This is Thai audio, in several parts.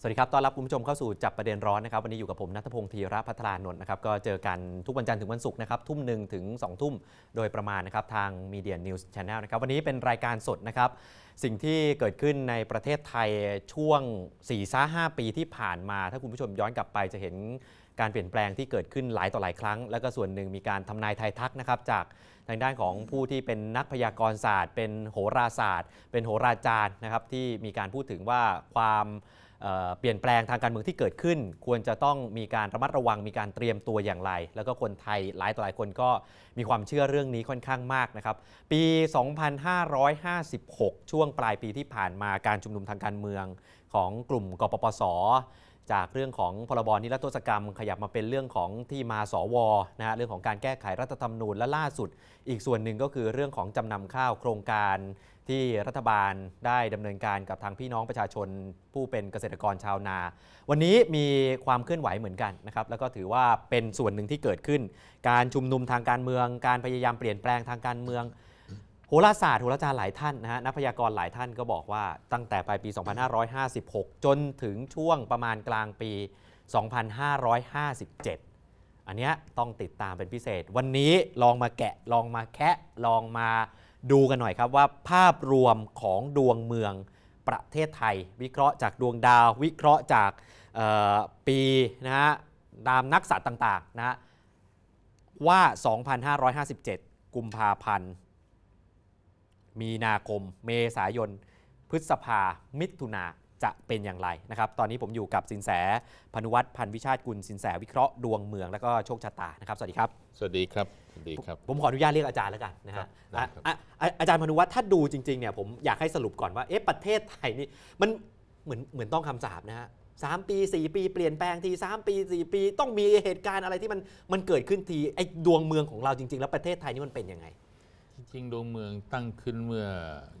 สวัสดีครับ ต้อนรับคุณผู้ชมเข้าสู่จับประเด็นร้อนนะครับ วันนี้อยู่กับผมนัทพงศ์ธีระพัฒรานนท์นะครับ ก็เจอกันทุกวันจันทร์ถึงวันศุกร์นะครับ ทุ่มหนึ่งถึง2องทุ่มโดยประมาณนะครับ ทาง Media News Channel นะครับ วันนี้เป็นรายการสดนะครับ สิ่งที่เกิดขึ้นในประเทศไทยช่วง4ซ่า5ปีที่ผ่านมา ถ้าคุณผู้ชมย้อนกลับไปจะเห็นการเปลี่ยนแปลงที่เกิดขึ้นหลายต่อหลายครั้ง แล้วก็ส่วนหนึ่งมีการทำนายทายทักนะครับจากทางด้านของผู้ที่เป็นนักพยากรณ์ศาสตร์ เป็นโหราศาสตร์ เป็นโหราจารย์นะครับที่มีการพูดถึงว่าความ เปลี่ยนแปลงทางการเมืองที่เกิดขึ้น ควรจะต้องมีการระมัดระวังมีการเตรียมตัวอย่างไร แล้วก็คนไทยหลายต่อหลายคนก็มีความเชื่อเรื่องนี้ค่อนข้างมากนะครับ ปี 2556 ช่วงปลายปีที่ผ่านมาการชุมนุมทางการเมืองของกลุ่มกปปสจากเรื่องของพรบนิรโทษกรรม ขยับมาเป็นเรื่องของที่มาสวนะฮะเรื่องของการแก้ไขรัฐธรรมนูญและล่าสุด อีกส่วนหนึ่งก็คือเรื่องของจำนำข้าวโครงการ ที่รัฐบาลได้ดำเนินการกับทางพี่น้องประชาชนผู้เป็นเกษตรกรชาวนา วันนี้มีความเคลื่อนไหวเหมือนกันนะครับแล้วก็ถือว่าเป็นส่วนหนึ่งที่เกิดขึ้น การชุมนุมทางการเมือง การพยายามเปลี่ยนแปลงทางการเมืองโหราศาสตร์โหราจารย์หลายท่านนะฮะนักพยากรณ์หลายท่านก็บอกว่าตั้งแต่ปลายปี 2556 จนถึงช่วงประมาณกลางปี 2557 อันเนี้ยต้องติดตามเป็นพิเศษ วันนี้ลองมาแกะลองมาแคะลองมา ดูกันหน่อยครับว่าภาพรวมของดวงเมืองประเทศไทย วิเคราะห์จากดวงดาว วิเคราะห์จากปีนะฮะตามนักสัตว์ต่างๆนะฮะว่า 2557 กุมภาพันธ์ มีนาคม เมษายน พฤษภา มิถุนา จะเป็นอย่างไรนะครับ ตอนนี้ผมอยู่กับสินแสพนุวัตรพันธ์วิชาติกุลสินแสวิเคราะห์ดวงเมืองแล้วก็โชคชะตานะครับ สวัสดีครับ สวัสดีครับ สวัสดีครับ ผมขออนุญาตเรียกอาจารย์แล้วกันนะครัฮะบได้ครับอะอะอาจารย์พนุวัตรถ้าดูจริงๆเนี่ยผมอยากให้สรุปก่อนว่าเอ๊ะประเทศไทยนี่มันเหมือนเหมือนต้องคำสาปนะฮะสามปี4ปีเปลี่ยนแปลงทีสามปี4ปี ต้องมีเหตุการณ์อะไรที่มันมันเกิดขึ้นทีไอ้ดวงเมืองของเราจริง ๆ แล้วประเทศไทยนี่มันเป็นยังไง จริงๆดวงเมืองตั้งขึ้นเมื่อ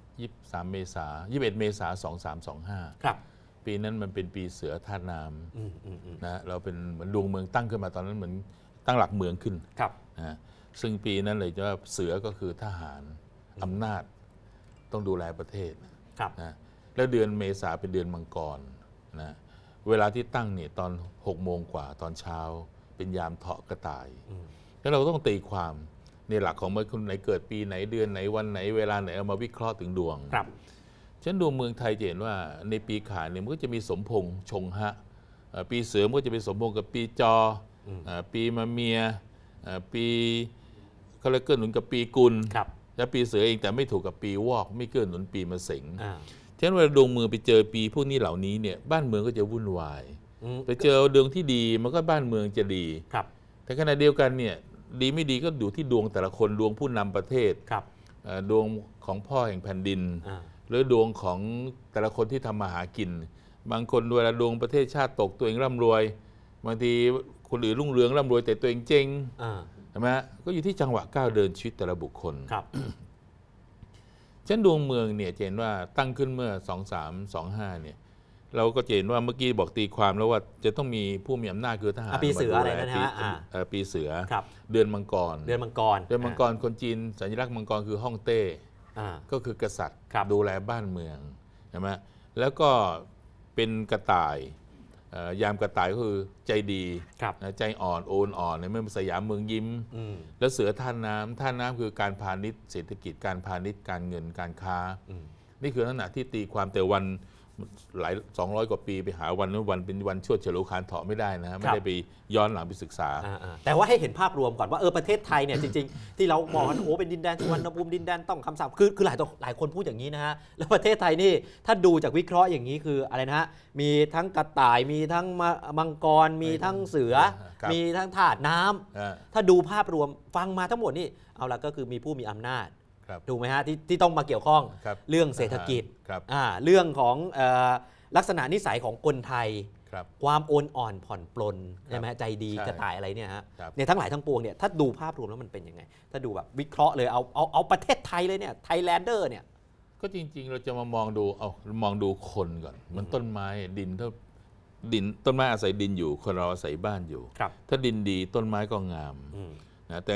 23 เมษา21 เมษา2325 ครับ ปีนั้นมันเป็นปีเสือธาตุน้อืมอืมอืมำนะเราเป็นเหมือนดวงเมืองตั้งขึ้นมาตอนนั้นเหมือนตั้งหลักเมืองขึ้นครับนะฮะซึ่งปีนั้นเลยจะว่าเสือก็คือทหารอำนาจต้องดูแลประเทศครับนะแล้วเดือนเมษาเป็นเดือนมังกรนะเวลาที่ตั้งเนี่ยตอน6โมงกว่าตอนเช้า เป็นยามเถาะกระต่ายอืมแล้วเราต้องตีความ ในหลักของเมื่อคนไหนเกิดปีไหนเดือนไหนวันไหนเวลาไหนเอามาวิเคราะห์ถึงดวงครับฉันดวงเมืองไทยจะเห็นว่าในปีขานเนี่ยมันก็จะมีสมพงษ์ชงฮะเอ่อปีเสือมันก็จะเป็นสมพงษ์กับปีจออมเอ่อปีมะเมียเอ่อปีเขาเรียกเกื้อหนุนกับปีกุลครับและปีเสือเองแต่ไม่ถูกกับปีวอก ไม่เกื้อหนุนปีมะเสงอ่าฉะนั้นเวลาดวงเมืองไปเจอปีพวกนี้เหล่านี้เนี่ยบ้านเมืองก็จะวุ่นวายอืมไปเจอดวงที่ดีมันก็บ้านเมืองจะดีครับแต่ขณะเดียวกันเนี่ย ดีไม่ดีก็อยู่ที่ดวงแต่ละคนดวงผู้นำประเทศครับเอ่อดวงของพ่อแห่งแผ่นดินอ่าหรือดวงของแต่ละคนที่ทำมาหากิน บางคนเวลาดวงประเทศชาติตกตัวเองร่ำรวย บางทีคนอื่นรุ่งเรืองร่ำรวยแต่ตัวเองเจ๊งอ่าใช่ไหมฮะก็อยู่ที่จังหวะก้าวเดินชีวิตแต่ละบุคคลครับเช่นดวงเมืองเนี่ยจะเห็นว่าตั้งขึ้นเมื่อ 2 3 2 5เนี่ย เราก็จะเห็นว่าเมื่อกี้บอกตีความแล้วว่าจะต้องมีผู้มีอำนาจคือทหารอะปีเสือมาดูอะไรแลนั่นฮะปีอ่าเอ่อปีเสือครับเดือนมังกร เดือนมังกร เดือนมังกรคนจีนสัญลักษณ์มังกรคือฮ่องเต้อ่าก็คือกษัตริย์ครับดูแลบ้านเมืองใช่ไหมแล้วก็เป็นกระต่ายเอ่อยามกระต่ายก็คือใจดีครับนะใจอ่อนโอนอ่อนเนี่ยไม่สยามเมืองยิ้มอืมแล้วเสือท่านน้ำท่านน้ำคือการพาณิชย์เศรษฐกิจการพาณิชย์การเงินการค้าอืมนี่คือลักษณะที่ตีความแต่วัน หลาย200กว่าปีไปหาวันนั้นวันเป็นวันชวดเฉลูคานเถาะไม่ได้นะฮะไม่ได้ไปย้อนหลังไปศึกษาอ่าอ่าแต่ว่าให้เห็นภาพรวมก่อนว่าเออประเทศไทยเนี่ยจริง ๆ ที่เรามองว่าโอ้เป็นดินแดนสุวรรณภูมิดินแดนต้องคำสาปคือคือหลายตัวหลายคนพูดอย่างนี้นะฮะแล้วประเทศไทยนี่ถ้าดูจากวิเคราะห์อย่างนี้คืออะไรนะฮะมีทั้งกระต่ายมีทั้งมะมังกรมีทั้งเสือครับมีทั้งถาดน้ำอ่าถ้าดูภาพรวมฟังมาทั้งหมดนี่เอาละก็คือมีผู้มีอำนาจครับ ถูกไหมฮะที่ที่ต้องมาเกี่ยวข้องครับเรื่องเศรษฐกิจครับอ่าเรื่องของเอ่อลักษณะนิสัยของคนไทยครับความโอนอ่อนผ่อนปลนครับใช่ไหมใจดีใช่กระต่ายอะไรเนี่ยฮะครับเนี่ยทั้งหลายทั้งปวงเนี่ยถ้าดูภาพรวมแล้วมันเป็นยังไง ถ้าดูแบบวิเคราะห์เลยเอาเอาเอาประเทศไทยเลยเนี่ยไทยแลนเดอร์เนี่ยก็จริง ๆ เราจะมามองดูเอามองดูคนก่อน มันต้นไม้ดินถ้าดินต้นไม้อาศัยดินอยู่ คนเราอาศัยบ้านอยู่ครับถ้าดินดีต้นไม้ก็งามอืมนะแต่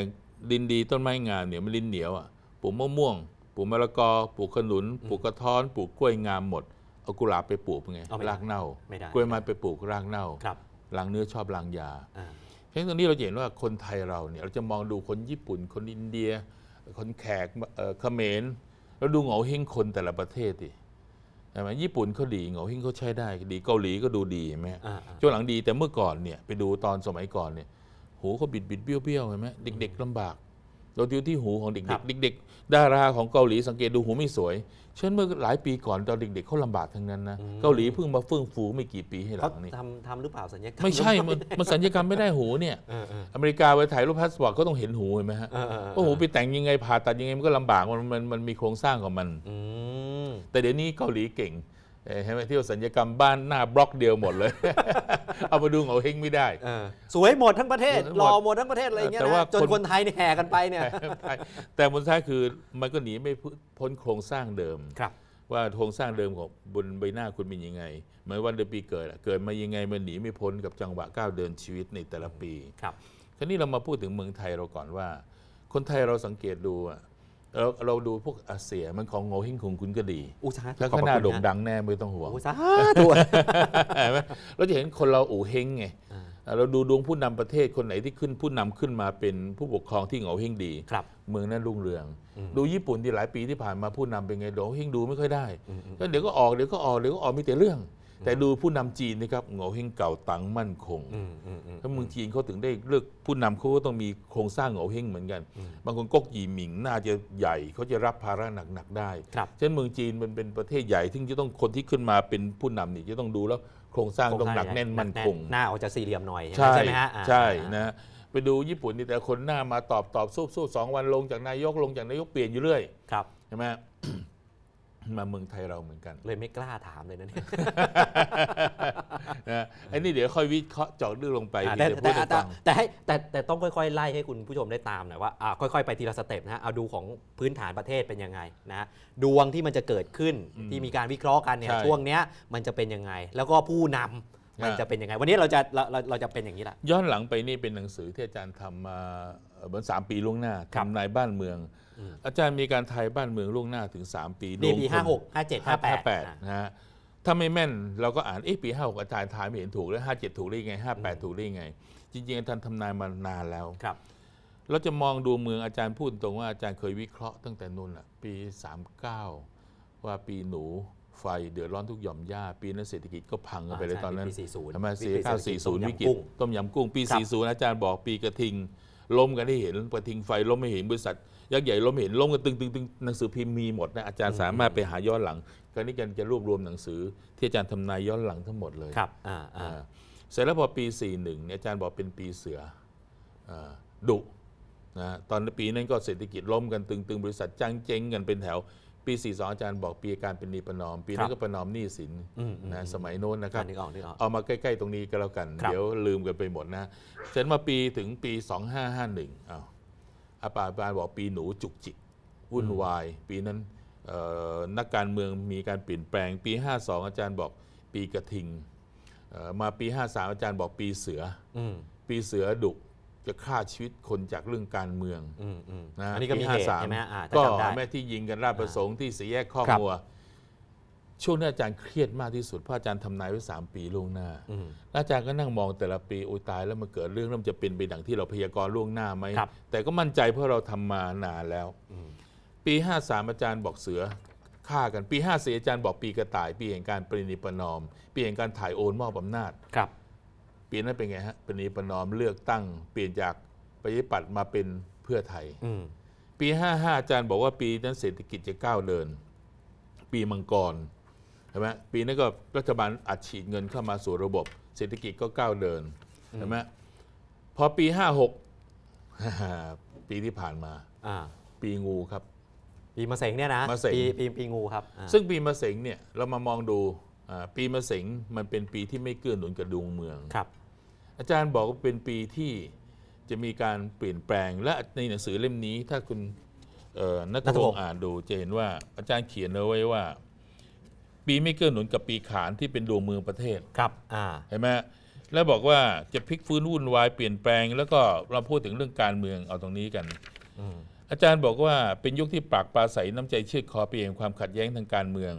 ดินดีต้นไม้งามเนี่ยมันดินเหนียวอะ ปลูกมะม่วง ปลูกมะละกอ ปลูกขนุน ปลูกกระท้อน ปลูกกล้วยงามหมด เอากุหลาบไปปลูกเป็นไง เอาไม่ได้รากเน่า ไม่ได้ กล้วยไม้ไปปลูกรากเน่าครับล้างเนื้อชอบล้างยา อ่าเพราะฉะนั้นตรงนี้เราจะเห็นว่าคนไทยเราเนี่ยเราจะมองดูคนญี่ปุ่น คนอินเดีย คนแขกเอ่อเขมรเราดูเหงาเฮงคนแต่ละประเทศดิใช่ไหมญี่ปุ่นเขาดีเหงาเฮงเขาใช้ได้ดีเกาหลีก็ดูดีเห็นไหมอ่าอ่าช่วงหลังดีแต่เมื่อก่อนเนี่ยไปดูตอนสมัยก่อนเนี่ยหูเขาบิดบิดเบี้ยวเบี้ยวเห็นไหมเด็ก ๆลำบาก เราดูที่หูของเด็กๆเด็กๆดาราของเกาหลีสังเกตดูหูไม่สวย เช่นเมื่อหลายปีก่อนตอนเด็กๆเขาลำบากทั้งนั้นนะเกาหลีเพิ่งมาเฟื่องฟูไม่กี่ปีให้หลัเขางนี้ทำทำหรือเปล่าสัญญากรรมไม่ใช่มันมันสัญญกรรมไม่ได้หูเนี่ยเออเอออเมริกาไปถ่ายรูปพาสปอร์ตก็ต้องเห็นหูเห็นไหมฮะเออเออเออโอ้โหไปแต่งยังไงผ่าตัดยังไงมันก็ลำบากมันมันมันมีโครงสร้างของมันอืมแต่เดี๋ยวนี้เกาหลีเก่ง เอ่อเห็นไหมที่ว่าสัญญกรรมบ้านหน้าบล็อกเดียวหมดเลย เอามาดูเหงาเฮงไม่ได้เออสวยหมดทั้งประเทศสวยหมดหล่อหมดทั้งประเทศอะไรอย่างเงี้ยแต่ว่านะจนคนคนไทยเนี่ยแห่กันไปเนี่ย แต่บนท้ายคือมันก็หนีไม่พ้นโครงสร้างเดิมครับว่าโครงสร้างเดิมของบนใบหน้าคุณเป็นยังไงเหมือนวันเดือนปีเกิดอะเกิดมายังไงมันหนีไม่พ้นกับจังหวะก้าวเดินชีวิตในแต่ละปี ครับคราวนี้เรามาพูดถึงเมืองไทยเราก่อนว่า คนไทยเราสังเกตดูอะ เราเราดูพวกอาเซียมันของโงเฮงของคุณก็ดีอุตสาหแล้วขอบก็พระหน้าคุณโด่งนะดังแน่ไม่ต้องห่วงอุตสาธุเห็นไหมเราจะเห็นคนเราอู่เฮงไงอ่าอ่าเราดูดวงผู้นำประเทศคนไหนที่ขึ้นผู้นำขึ้นมาเป็นผู้ปกครองที่โงเฮงดีครับ เมืองนั้นรุ่งเรืองอืมดูญี่ปุ่นที่หลายปีที่ผ่านมาผู้นำเป็นไงโงเฮงดูไม่ค่อยได้อืมอืมก็เดี๋ยวก็ออกเดี๋ยวก็ออกเดี๋ยวก็ออกมีแต่เรื่อง แต่ดูผู้นำจีนนะครับโงเฮงเก่าตังมั่นคงอืมอืมอืมถ้าเมืองจีนเขาถึงได้เลือกผู้นำเขาก็ต้องมีโครงสร้างโงเฮงเหมือนกันอืมบางคนก๊กหยีหมิงน่าจะใหญ่เขาจะรับภาระหนักๆได้ครับเช่นเมืองจีนมันเป็นประเทศใหญ่ที่จะต้องคนที่ขึ้นมาเป็นผู้นำนี่จะต้องดูแล้วโครงสร้างต้องหนักแน่นมั่นคงหน้าออกจะสี่เหลี่ยมหน่อยใช่ใช่ไหมฮะอ่าใช่อ่านะไปดูญี่ปุ่นนี่แต่คนหน้ามาตอบตอบสู้สู้สองวันลงจากนายกลงจากนายกเปลี่ยนอยู่เรื่อยครับใช่ไหม มาเมืองไทยเราเหมือนกันเลยไม่กล้าถามเลยนะเนี่ยนะไอ้นี่เดี๋ยวค่อยวิเคราะห์เจาะลึกลงไปอ่ามีแต่แต่พูแต่ดให้แต่ฟัง แต่ให้แต่แต่ต้องค่อยๆ ไล่ให้คุณผู้ชมได้ตามหน่อยว่าอ่าค่อยๆ ไปทีละสเต็ปนะฮะเอาดูของพื้นฐานประเทศเป็นยังไงนะฮะดวงที่มันจะเกิดขึ้นอืมที่มีการวิเคราะห์กันเนี่ยใช่ช่วงเนี้ยมันจะเป็นยังไง แล้วก็ผู้นำมันอ่าจะเป็นยังไง วันนี้เราจะเราเราเราจะเป็นอย่างนี้แหละ ย้อนหลังไปนี่เป็นหนังสือที่อาจารย์ทำมาเอ่อเหมือนสามปีล่วงหน้าครับ ทำนายบ้านเมือง อืมอาจารย์มีการทายบ้านเมืองล่วงหน้าถึง 3 ปีนี่ดวงปีคนห้าหกห้าเจ็ดห้าแปดแปดนะฮะถ้าไม่แม่นเราก็อ่านเอ๊ะปีห้าหกอาจารย์ทายไม่เห็นถูกแล้วห้าเจ็ดถูกได้ยังไงห้าแปดถูกได้ยังไง จริงๆอาจารย์ทำนายมานานแล้วครับเราจะมองดูเมืองอาจารย์พูดตรงว่าอาจารย์เคยวิเคราะห์ตั้งแต่นู่นแหละปี 39 ว่าปีหนูไฟเดือดร้อนทุกหย่อมหญ้า ปีนั้นเศรษฐกิจก็พังกันไปเลยตอนนั้นปี40ทำไมวิเสีกยฤตข้าวเศรษฐกิจ40วิกฤตต้ต้มยำกุ้ง ปีครับ40 อาจารย์บอกปีกระทิง ล้มกันให้เห็นกระทิงไฟล้มไม่เห็นบริษัทยักษ์ใหญ่ล้มไม่เห็นล้มกันตึงตึงตึงหนังสือพิมพ์มีหมดนะอาจารย์สามารถไปหาย้อนหลังคราวนี้กันจะรวบรวมหนังสือ ที่อาจารย์ทำนายย้อนหลังทั้งหมดเลยครับอ่าอ่าอ่าเสร็จแล้วพอปี 41เนี่ยอาจารย์บอกเป็นปีเสืออาดุนะตอนปีนั้นก็เศรษฐกิจล้มกันตึงๆ บริษัทจ้างเจ๊งกันเป็นแถว ปี 42 อาจารย์บอกปีการเป็นหนีประนอม ปีนั้นก็ประนอมหนี้สินอืมอืมนะสมัยโน้นนะครับนึกออกนึกออกเอามาใกล้ๆตรงนี้ก็แล้วกันครับเดี๋ยวลืมกันไปหมดนะเสร็จมาปีถึงปี 2551อ้าวอาปาปาบอกปีหนูจุกจิกวุ่นวาย ปีนั้นเอ่อนักการเมืองมีการเปลี่ยนแปลงปี 52 อาจารย์บอกปีกระทิงเอ่อมาปี 53 อาจารย์บอกปีเสืออืมปีเสือดุ จะฆ่าชีวิตคนจากเรื่องการเมืองอืมอืมนะอันนี้ก็มีปีเหตุใช่ไหมอ่าถ้าก็จำได้ แม่ที่ยิงกันราชประสงค์ที่สี่แยกข้อครับ มัว ช่วงนั้นอาจารย์เครียดมากที่สุดเพราะอาจารย์ทำนายไว้สามปีล่วงหน้า อืม แล้วอาจารย์ก็นั่งมองแต่ละปีโอ้ยตายแล้วมันเกิดเรื่องแล้วมันจะเป็นไปดังที่เราพยากรณ์ล่วงหน้าไหมครับ แต่ก็มั่นใจเพราะเราทำมานานแล้ว อืมปี 53 อาจารย์บอกเสือฆ่ากันปี54อาจารย์บอกปีกระต่าย ปีแห่งการปรินิพนอม ปีแห่งการถ่ายโอนมอบอำนาจ ครับ ปีนั้นเป็นไงฮะปรินิพนอมเลือกตั้ง เปลี่ยนจากประชาธิปัตย์มาเป็นเพื่อไทยอืมปี 55 อาจารย์บอกว่าปีนั้นเศรษฐกิจจะก้าวเดิน ปีมังกรใช่ไหมปีนั้นก็รัฐบาลอัดฉีดเงินเข้ามาสู่ระบบ เศรษฐกิจก็ก้าวเดินใช่ไหมพอปี 56 ปีที่ผ่านมาอ่าปีงูครับปีมะเสงเนี่ยนะมะเสงปีปีปีงูครับอ่าซึ่งปีมะเสงเนี่ยเรามามองดูอ่าปีมะเสงมันเป็นปีที่ไม่เกื้อหนุนกับดวงเมืองครับ อาจารย์บอกว่าเป็นปีที่จะมีการเปลี่ยนแปลง และในหนังสือเล่มนี้ ถ้าคุณเอ่อนัทณัฐพพงงศ์ศ์อ่านดูจะเห็นว่าอาจารย์เขียนเอาไว้ว่า ปีไม่เกื้อหนุนกับปีขานที่เป็นดวงเมืองประเทศครับอ่าเห็นไหมแล้วบอกว่าจะพลิกฟื้นวุ่นวายเปลี่ยนแปลง แล้วก็เราพูดถึงเรื่องการเมืองเอาตรงนี้กันอืมอาจารย์บอกว่าเป็นยุคที่ปรากปราศัยน้ำใจเชื่อดคอเปลี่ยนความขัดแย้งทางการเมือง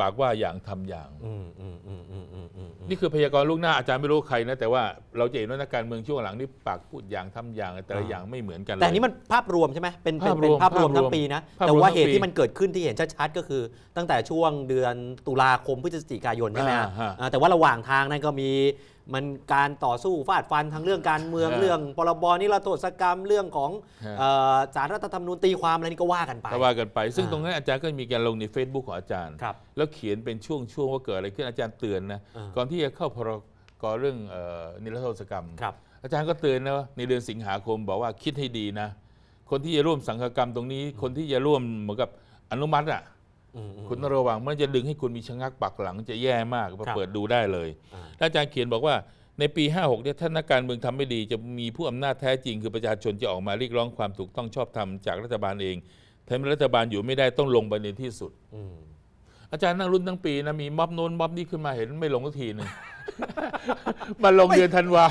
ปากว่าอย่างทำอย่างอืมอืมอืมอืมอืมอืมนี่คือพยากรณ์ล่วงหน้าอาจารย์ไม่รู้ใครนะแต่ว่าเราจะเห็นว่านักการเมืองช่วงหลังนี่ปากพูดอย่างทำอย่างแต่ละอย่างไม่เหมือนกันเลยแต่อันนี้มันภาพรวมใช่ไหมเป็นเป็นภาพรเป็นวมภาพรวมภาพรวมทั้งปีนะภาพรวมแต่ว่าทั้งเหตุปีที่มันเกิดขึ้นที่เห็นชัดๆก็คือ ตั้งแต่ช่วงเดือนตุลาคมพฤศจิกายนใช่ไหมฮะอ่าฮะอ่าแต่ว่าระหว่างทางนั้นก็มี มันการต่อสู้ฟาดฟันทางเรื่องการเมืองอ่าเรื่องพรบนิรโทษกรรมเรื่องของฮะเอ่อสารรัฐธรรมนูญตีความอะไรนี่ก็ว่ากันไปก็ว่ากันไป ซึ่งอ่าตรงนั้นอาจารย์ก็มีการลงใน Facebook ของอาจารย์ครับแล้วเขียนเป็นช่วงช่วงๆว่าเกิดอะไรขึ้นอาจารย์เตือนนะอ่าก่อนที่จะเข้าพรกเรื่องเอ่อนิรโทษกรรมครับอาจารย์ก็เตือนนะว่าในเดือนสิงหาคมบอกว่าคิดให้ดีนะ คนที่จะร่วมสังฆกรรมตรงนี้ คนที่จะร่วมเหมือนกับอนุมัติอะอืมอืม คุณต้องระวังมันจะดึงให้คุณมีชะงักปักหลังจะแย่มากครับเปิดดูได้เลยอ่าแล้วอาจารย์เขียนบอกว่าในปี 56เนี่ยถ้านักการเมืองทำไม่ดี จะมีผู้อำนาจแท้จริง คือประชาชนจะออกมาเรียกร้องความถูกต้องชอบธรรมจากรัฐบาลเองถ้ารัฐบาลอยู่ไม่ได้ต้องลงไปในที่สุดอืมอาจารย์นั่งรุ่นทั้งปีนะมีม็อบโน้นม็อบนี้ขึ้นมาเห็นไม่ลงสักทีหนึงมาลงเดือนธันวา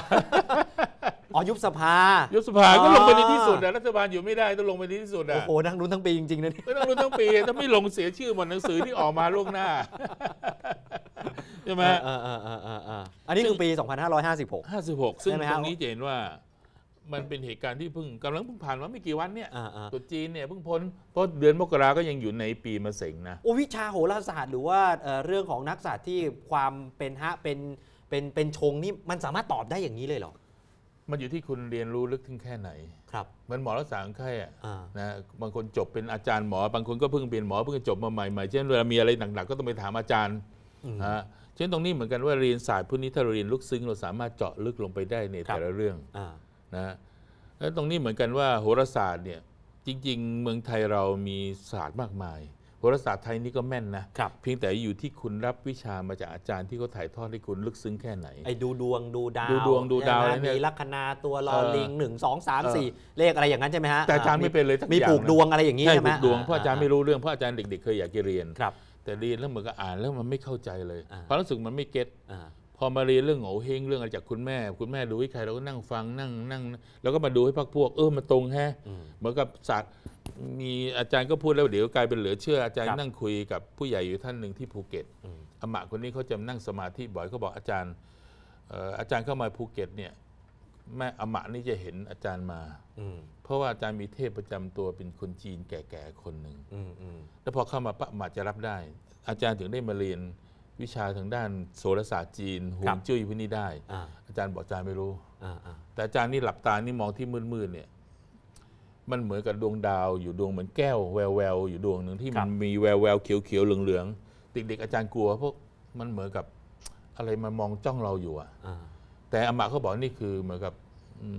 อ๋อยุบสภา ยุบสภาก็อ๋อลงไปในที่สุดอะรัฐบาลอยู่ไม่ได้ต้องลงไปในที่สุดโอ้อะโหนั่งรุ้นทั้งปีจริงๆนะเนี่ยไม่ต้องรุ่นทั้งปีถ้าไม่ลงเสียชื่อหมดหนังสือที่ออกมาล่วงหน้าใช่ไหมเออเออเออเออเอออันนี้คือปี 2556ห้าสิบหกซึ่งใช่ไหมตฮะรงนี้จะเห็นว่า มันเป็นเหตุการณ์ที่เพิ่งกำลังเพิ่งผ่านมาไม่กี่วันเนี่ยอ่าอ่าตรุษจีนเนี่ยเพิ่งพ้นเพราะเดือนมกราก็ยังอยู่ในปีมะเสงนะโอ้วิชาโหราศาสตร์หรือว่าเอ่อเรื่องของนักศาสตร์ที่ความเป็นฮะเป็นเป็นเป็นชงนี่มันสามารถตอบได้อย่างนี้เลยเหรอ มันอยู่ที่คุณเรียนรู้ลึกถึงแค่ไหน ครับเหมันหมอรักษาคนไข้อะอ่านะบางคนจบเป็นอาจารย์หมอ บางคนก็เพิ่งเป็นหมอเพิ่งจบมาใหม่ๆเช่นเวลามีอะไรหนักๆก็ต้องไปถามอาจารย์อืม นะฮะเช่นตรงนี้เหมือนกันว่าเรียนศาสตร์พวกนี้ถ้าเราเรียนลึกซึ้งเราสามารถเจาะลึกลงไปได้ในครับ แต่ละเรื่อง อ่า นะฮะแล้วตรงนี้เหมือนกันว่าโหราศาสตร์เนี่ยจริง ๆ เมืองไทยเรามีศาสตร์มากมายโหราศาสตร์ไทยนี่ก็แม่นนะครับเพียงแต่อยู่ที่คุณรับวิชามาจากอาจารย์ที่เขาถ่ายทอดให้คุณลึกซึ้งแค่ไหน ไอ้ดูดวงดูดาวดูดวงดูดาวใช่ไหมอะไรเนี่ยมีลัคนาตัวลอเออลิงหนึ่งสองสามเออสี่เลขอะไรอย่างนั้นใช่ไหมฮะแต่อาจารย์ไม่เป็นเลยสักมีอย่างผูกนะดวงอะไรอย่างนี้ใช่ใช่ไหมผูกดวงเพราะอาจารย์ไม่รู้เรื่องเพราะอาจารย์เด็กๆเคยอยากจะเรียนครับ แต่เรียนแล้วเหมือนกับอ่านแล้วมันไม่เข้าใจเลยอ่าความรู้สึกมันไม่เก็ตอ่าพอมาเรียนเรื่องโง่เฮงเรื่องอะไรจากคุณแม่ คุณแม่ดูให้ใครเราก็นั่งฟังนั่งนั่งแล้วก็มาดูให้พักพวก เออมาตรงแฮะอืมเหมือนกับศาสตร์ มีอาจารย์ก็พูดแล้วเดี๋ยวกลายเป็นเหลือเชื่ออาจารย์ครับนั่งคุยกับผู้ใหญ่อยู่ท่านหนึ่งที่ภูเก็ตอืมอมะคนนี้เขาจะนั่งสมาธิบ่อยเขาบอกอาจารย์เอ่ออาจารย์เข้ามาภูเก็ตเนี่ยแม่อมะนี่จะเห็นอาจารย์มาอืมเพราะว่าอาจารย์มีเทพประจำตัวเป็นคนจีนแก่ๆคนหนึ่งอืมอืมแล้วพอเข้ามาปะหมาจะรับได้ อาจารย์ถึงได้มาเรียนวิชาทางด้านโสรศาสตร์จีนฮวงจุ้ยพวกนี้ได้อ่าอาจารย์บอกอาจารย์ไม่รู้อ่าอ่าแต่อาจารย์นี่หลับตานี่มองที่มืดๆเนี่ย มันเหมือนกับดวงดาวอยู่ดวงเหมือนแก้วแววแววๆอยู่ดวงหนึ่งที่มันมีแววแววๆเขียวเขียวๆเหลืองเหลืองๆเด็กๆอาจารย์กลัวเพราะมันเหมือนกับอะไรมามองจ้องเราอยู่อะอ่าแต่อามาเขาบอกนี่คือเหมือนกับอื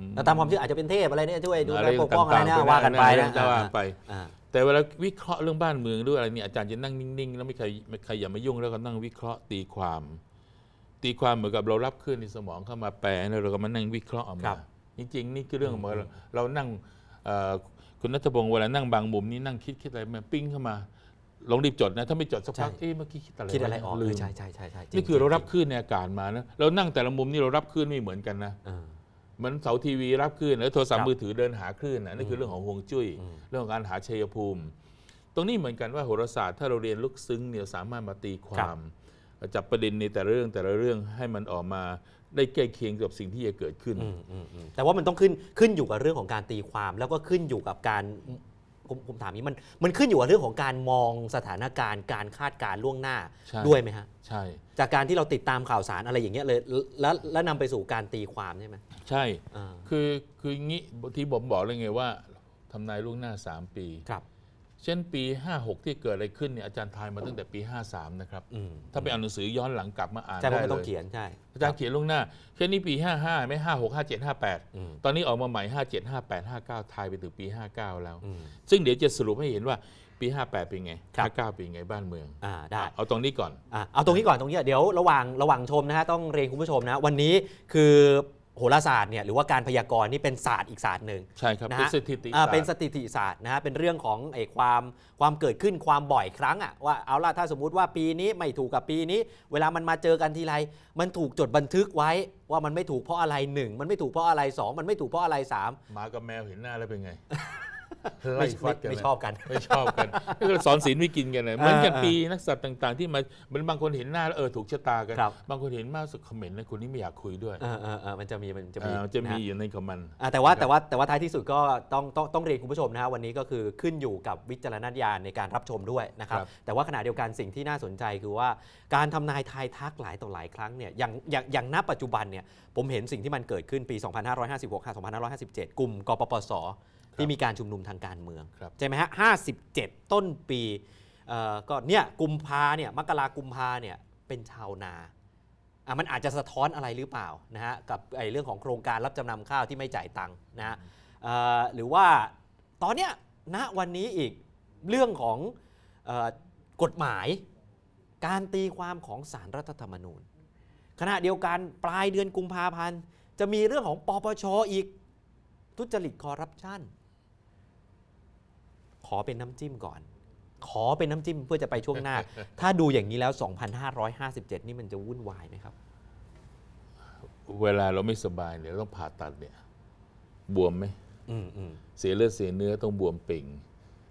มแต่ตามความเชื่ออาจจะเป็นเทพอะไรเนี่ยช่วยดูอะแลไรปกป้องอะไรเนี่ยต่งๆว่ากันไปนะแต่ว่าไปอ่าแต่เวลาวิเคราะห์เรื่องบ้านเมืองด้วยอะไรเนี่ยอาจารย์จะนั่งนิ่งๆ แล้วไม่ใครไม่ใครอย่ามายุ่งแล้วก็นั่งวิเคราะห์ตีความ ตีความเหมือนกับเรารับคลื่นในสมองเข้ามาแปลแล้วเราก็มานั่งวิเคราะห์ออกครัมาบจริงๆนี่คือเรื่องของเราเรานั่งเอ่อ คุณนัทพงศ์เวลานั่งบางมุมนี่นั่งคิดคิดอะไรมาปิ้งเข้ามาลองรีบจดนะถ้าไม่จดสักพักใช่เอ๊ะเมื่อกี้คิดอะไรคิดอะไรวออกลืเอมอใช่ใช่ใช่ใช่จงนี่คือเรารับจงคลื่นในอากาศมานะเรานั่งแต่ละมุมนี่เรารับคลื่นไม่เหมือนกันนะอ่าเหมือนเสาทีวีรับคลื่นแล้วโทรศัพครัท์บมือถือเดินหาคลื่นนะนั่นคือเรื่องของฮวงจุ้ยอืมเรื่องของการหาชัยภูมิ ตรงนี้เหมือนกันว่าโหราศาสตร์ถ้าเราเรียนลึกซึ้งเนี่ยสามารถมาตีความจับประเด็นในแต่ละเรื่องแต่ละเรื่องให้มันออกมา ได้ใกล้เคียงกับสิ่งที่จะเกิดขึ้น อืมอืมอืมแต่ว่ามันต้องขึ้นขึ้นอยู่กับเรื่องของการตีความ แล้วก็ขึ้นอยู่กับการผมผมถามนี้มันมันขึ้นอยู่กับเรื่องของการมองสถานการณ์การคาดการณ์ล่วงหน้าใช่ ด้วยไหมฮะ ใช่ จากการที่เราติดตามข่าวสารอะไรอย่างเงี้ยเลยแล้วแล้วนำไปสู่การตีความใช่ไหมใช่ อ่าคือคืองี้ที่ผมบอกเลยไงว่าทำนายล่วงหน้า 3 ปี ครับ เช่นปี 56 ที่เกิดอะไรขึ้นเนี่ยอาจารย์ทายมาตั้งแต่ปี 53 นะครับ อืมถ้าไปอ่านหนังสือย้อนหลังกลับมาอ่านใช่เพราะได้มันเลต้องยเขียนใช่อาจารย์เขียนล่วงหน้า เช่นนี้ปี 55ไม่56 57 58อืมตอนนี้ออกมาใหม่ 57 58 59 ทายไปถึงปี 59 แล้ว อืม ซึ่งเดี๋ยวจะสรุปให้เห็นว่าปี 58 เป็นไง ครับ 59 เป็นไงบ้านเมือง อ่าได้ เอาตรงนี้ก่อน อะเอาตรงนี้ก่อนตรงนี้เดี๋ยวระหว่างระหว่างชมนะฮะต้องเรียนคุณผู้ชมนะวันนี้คือ โหราศาสตร์เนี่ยหรือว่าการพยากรณ์นี่เป็นศาสตร์อีกศาสตร์หนึ่งใช่ครับนะเป็นฮะสถิติอ่าศาสตเป็นสร์ถิติศาสตร์นะฮะเป็นเรื่องของไอ้ความความเกิดขึ้นความบ่อยครั้งอะว่าเอาล่ะถ้าสมมุติว่าปีนี้ไม่ถูกกับปีนี้ เวลามันมาเจอกันทีไรมันถูกจดบันทึกไว้ว่ามันไม่ถูกเพราะอะไรหนึ่งมันไม่ถูกเพราะอะไรสองมันไม่ถูกเพราะอะไรสามหมากับแมวเห็นหน้าแล้วเป็นไง ไล่ฟัดกันไม่นะชอบกัน ไม่ชอบกันนี่ก็สอนศีลไม่กินกันเลยเหมือนกันอ่าปีนักสัตว์ต่าง ๆ ที่มาเหมือนบางคนเห็นหน้าแล้วเออถูกชะตากันครับบางคนเห็นมากสุดคอมเมนต์นะคนนี้ไม่อยากคุยด้วยเออเออเออมันจะมีมันจะมีเออจะมีนฮอยู่ในของมันอะแต่ว่าแต่ว่าแต่ว่าท้ายที่สุดก็ต้องต้องต้องเรียนคุณผู้ชมนะฮะวันนี้ก็คือขึ้นอยู่กับวิจารณญาณในการรับชมด้วยนะครับครับแต่ว่าขณะเดียวกันสิ่งที่น่าสนใจคือว่าการทำนายทายทักหลายต่อหลายครั้งเนี่ยอย่างอย่างอย่างณปัจจุบันเนี่ยผมเห็นสิ่งที่มันเกิดขึ้นปี 2556 2557 กลุ่มกปปส ที่มีการชุมนุมทางการเมืองครับใช่ไหมฮะ57ต้นปีเอ่อก็เนี่ยกุมภาเนี่ยมกรากุมภาเนี่ยเป็นชาวนาอะมันอาจจะสะท้อนอะไรหรือเปล่านะฮะกับไอ้เรื่องของโครงการรับจำนำข้าวที่ไม่จ่ายตังค์นะฮะเอ่อหรือว่าตอนเนี้ยณวันนี้อีกเรื่องของเออกฎหมาย การตีความของสารรัฐธรรมนูญ ขณะเดียวกันปลายเดือนกุมภาพันธ์ จะมีเรื่องของปปชอีกทุจริตคอร์รัปชันข อเป็นน้ำจิ้มก่อน ขอเป็นน้ำจิ้มเพื่อจะไปช่วงหน้า ถ้าดูอย่างนี้แล้ว 2,557 นี่มันจะวุ่นวายไหมครับ เวลาเราไม่สบายเนี่ยเราต้องผ่าตัดเนี่ย บวมไหมอืมอืมเสียเลือดเสียเนื้อต้องบวมเป่ง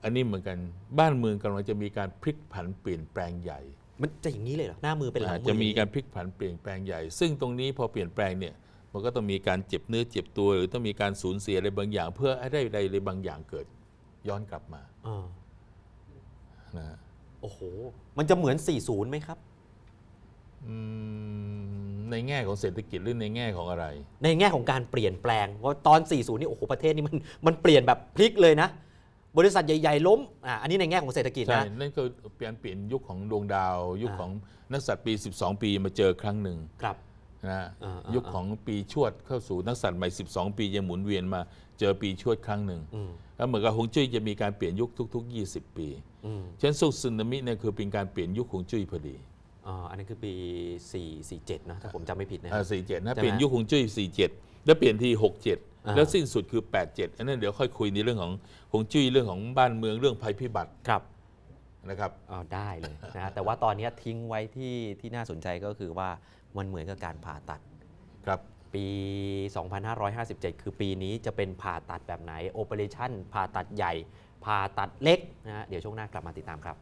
อันนี้เหมือนกันบ้านเมืองกำลังจะมีการพลิกผันเปลี่ยนแปลงใหญ่ มันจะอย่างนี้เลยเหรอหน้ามือเป็นหลังอาจมือจะมีอย่งนี้การพลิกผันเปลี่ยนแปลงใหญ่ ซึ่งตรงนี้พอเปลี่ยนแปลงเนี่ยมันก็ต้องมีการเจ็บเนื้อเจ็บตัว หรือต้องมีการสูญเสียอะไรบางอย่าง เพื่อให้ได้ใดอะไรบางอย่างเกิด ย้อนกลับมาอ่านะฮะโอ้โห มันจะเหมือน 40ไหมครับ อืมในแง่ของเศรษฐกิจหรือในแง่ของอะไร ในแง่ของการเปลี่ยนแปลงเพราะตอน 40 นี่โอ้โหประเทศนี้มันมันเปลี่ยนแบบพลิกเลยนะ บริษัทใหญ่ ๆ ล้มอ่าอันนี้ในแง่ของเศรษฐกิจใช่ นะ นั่นก็เปลี่ยนเปลี่ยนยุคของดวงดาว ยุคอ่า ของนักสัตว์ปี 12 ปีมาเจอครั้งหนึ่งครับ นะฮะอ่าอ่ายุคของปีชวดเข้าสู่นักสัตว์ใหม่ 12 ปีจะหมุนเวียนมา เจอปีชวดครั้งหนึ่งอืมแล้วเหมือนกับฮวงจุ้ยจะมีการเปลี่ยนยุคทุก ๆ 20 ปีอืมฉะนันสุสึนามิเนี่ยคือเป็นการเปลี่ยนยุคฮวงจุ้ยพอดีอ่าอันนั้นคือปี 4 47นะถ้าผมจำไม่ผิดนะอ่า47นะใช่ไหมเปลี่ยนยุคฮวงจุ้ย47 แล้วเปลี่ยนที่67อ่าแล้วสิ้นสุดคือ 87 อันนั้นเดี๋ยวค่อยคุยในเรื่องของฮวงจุ้ยเรื่องของบ้านเมืองเรื่องภัยพิบัติครับนะครับอ๋อได้เลยนะฮะแต่ว่าตอนนี้ทิ้งไว้ที่ที่น่าสนใจก็คือว่ามันเหมือนกับการผ่าตัดครับ ปี 2557 คือปีนี้จะเป็นผ่าตัดแบบไหนโอเปอเรชั่นผ่าตัดใหญ่ ผ่าตัดเล็กนะฮะเดี๋ยวช่วงหน้ากลับมาติดตามครับ